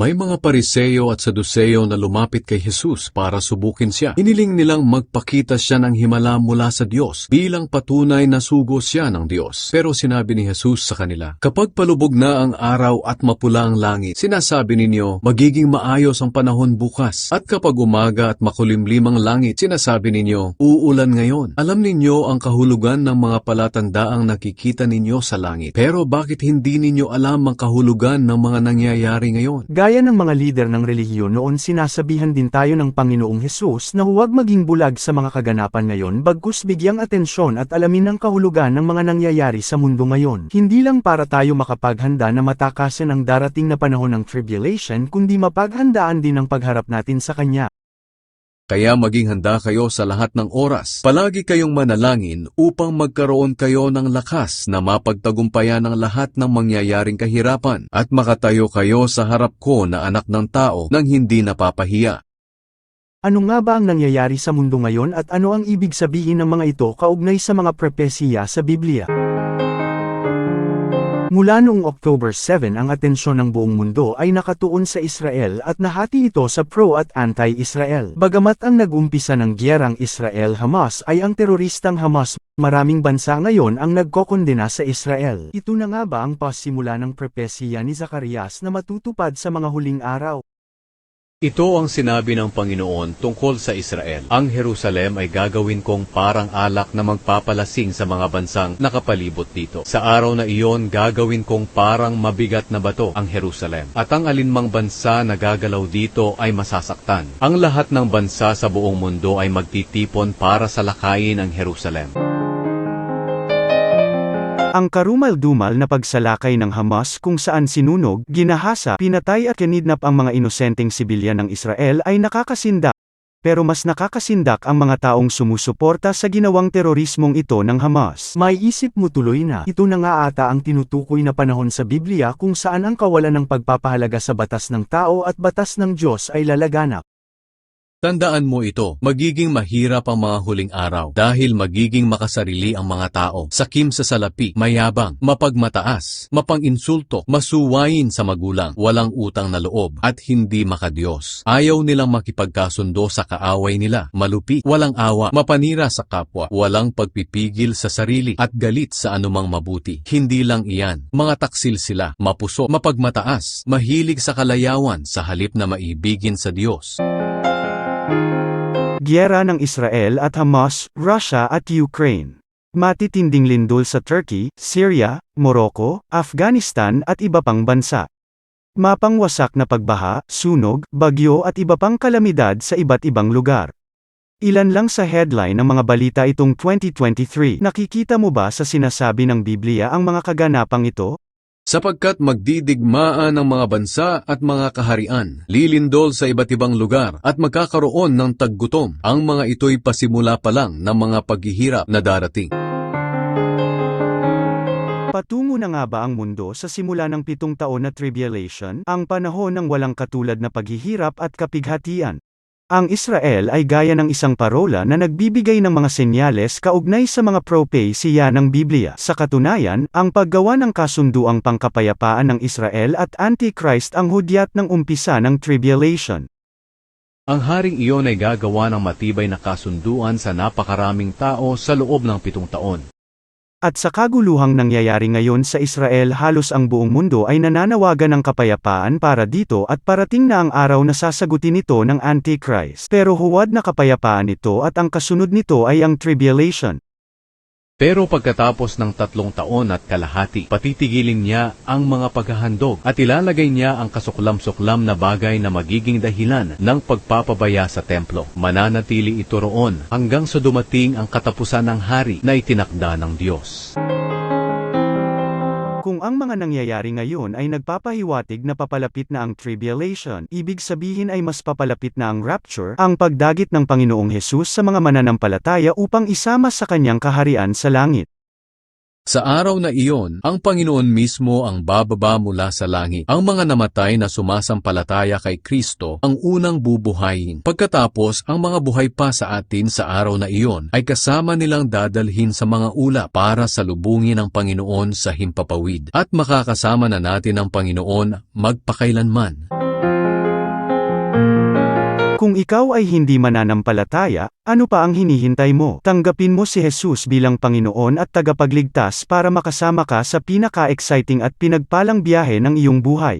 May mga pariseyo at saduseyo na lumapit kay Jesus para subukin siya. Hiniling nilang magpakita siya ng himala mula sa Diyos bilang patunay na sugo siya ng Diyos. Pero sinabi ni Jesus sa kanila, Kapag palubog na ang araw at mapula ang langit, sinasabi ninyo, magiging maayos ang panahon bukas. At kapag umaga at makulimlim ang langit, sinasabi ninyo, uulan ngayon. Alam ninyo ang kahulugan ng mga palatandaang nakikita ninyo sa langit. Pero bakit hindi ninyo alam ang kahulugan ng mga nangyayari ngayon? Gaya ng mga lider ng relihiyon noon sinasabihan din tayo ng Panginoong Hesus na huwag maging bulag sa mga kaganapan ngayon bagkus bigyang atensyon at alamin ang kahulugan ng mga nangyayari sa mundo ngayon. Hindi lang para tayo makapaghanda na matakasan ang darating na panahon ng tribulation kundi mapaghandaan din ang pagharap natin sa Kanya. Kaya maging handa kayo sa lahat ng oras. Palagi kayong manalangin upang magkaroon kayo ng lakas na mapagtagumpayan ang lahat ng mangyayaring kahirapan at makatayo kayo sa harap ko na anak ng tao nang hindi napapahiya. Ano nga ba ang nangyayari sa mundo ngayon at ano ang ibig sabihin ng mga ito kaugnay sa mga propesiya sa Biblia? Mula noong October 7 ang atensyon ng buong mundo ay nakatuon sa Israel at nahati ito sa pro at anti-Israel. Bagamat ang nag-umpisa ng giyerang Israel-Hamas ay ang teroristang Hamas, maraming bansa ngayon ang nagkokondena sa Israel. Ito na nga ba ang pasimula ng propesiya ni Zacarias na matutupad sa mga huling araw? Ito ang sinabi ng Panginoon tungkol sa Israel. Ang Jerusalem ay gagawin kong parang alak na magpapalasing sa mga bansang nakapalibot dito. Sa araw na iyon, gagawin kong parang mabigat na bato ang Jerusalem. At ang alinmang bansa na gagalaw dito ay masasaktan. Ang lahat ng bansa sa buong mundo ay magtitipon para salakayin ang Jerusalem. Ang karumal-dumal na pagsalakay ng Hamas kung saan sinunog, ginahasa, pinatay at kinidnap ang mga inosenteng sibilyan ng Israel ay nakakasindak. Pero mas nakakasindak ang mga taong sumusuporta sa ginawang terorismong ito ng Hamas. May isip mo tuloy na, ito na nga ata ang tinutukoy na panahon sa Biblia kung saan ang kawalan ng pagpapahalaga sa batas ng tao at batas ng Diyos ay lalaganap. Tandaan mo ito, magiging mahirap ang mga huling araw dahil magiging makasarili ang mga tao, sakim sa salapi, mayabang, mapagmataas, mapang-insulto, masuwayin sa magulang, walang utang na loob, at hindi makadiyos. Ayaw nilang makipagkasundo sa kaaway nila, malupi, walang awa, mapanira sa kapwa, walang pagpipigil sa sarili, at galit sa anumang mabuti. Hindi lang iyan, mga taksil sila, mapuso, mapagmataas, mahilig sa kalayawan sa halip na maibigin sa Diyos. Giyera ng Israel at Hamas, Russia at Ukraine. Matitinding lindol sa Turkey, Syria, Morocco, Afghanistan at iba pang bansa. Mapangwasak na pagbaha, sunog, bagyo at iba pang kalamidad sa iba't ibang lugar. Ilan lang sa headline ng mga balita itong 2023. Nakikita mo ba sa sinasabi ng Biblia ang mga kaganapang ito? Sapagkat magdidigmaan ang mga bansa at mga kaharian, lilindol sa iba't ibang lugar at magkakaroon ng taggutom. Ang mga ito'y pasimula pa lang ng mga paghihirap na darating. Patungo na nga ba ang mundo sa simula ng pitong taon na tribulation, ang panahon ng walang katulad na paghihirap at kapighatian? Ang Israel ay gaya ng isang parola na nagbibigay ng mga senyales kaugnay sa mga propesiya ng Biblia. Sa katunayan, ang paggawa ng kasunduang pangkapayapaan ng Israel at Antichrist ang hudyat ng umpisa ng tribulation. Ang haring iyon ay gagawa ng matibay na kasunduan sa napakaraming tao sa loob ng pitong taon. At sa kaguluhang nangyayari ngayon sa Israel halos ang buong mundo ay nananawagan ng kapayapaan para dito at parating na ang araw na sasagutin ito ng Antichrist. Pero huwad na kapayapaan ito at ang kasunod nito ay ang tribulation. Pero pagkatapos ng tatlong taon at kalahati, patitigilin niya ang mga paghahandog at ilalagay niya ang kasuklam-suklam na bagay na magiging dahilan ng pagpapabaya sa templo. Mananatili ito roon hanggang sa dumating ang katapusan ng hari na itinakda ng Diyos. Kung ang mga nangyayari ngayon ay nagpapahiwatig na papalapit na ang tribulation, ibig sabihin ay mas papalapit na ang rapture, ang pagdagit ng Panginoong Hesus sa mga mananampalataya upang isama sa kanyang kaharian sa langit. Sa araw na iyon, ang Panginoon mismo ang bababa mula sa langit. Ang mga namatay na sumasampalataya kay Kristo ang unang bubuhayin. Pagkatapos, ang mga buhay pa sa atin sa araw na iyon ay kasama nilang dadalhin sa mga ula para salubungin ang Panginoon sa himpapawid. At makakasama na natin ang Panginoon magpakailanman. Kung ikaw ay hindi mananampalataya, ano pa ang hinihintay mo? Tanggapin mo si Jesus bilang Panginoon at tagapagligtas para makasama ka sa pinaka-exciting at pinagpalang biyahe ng iyong buhay.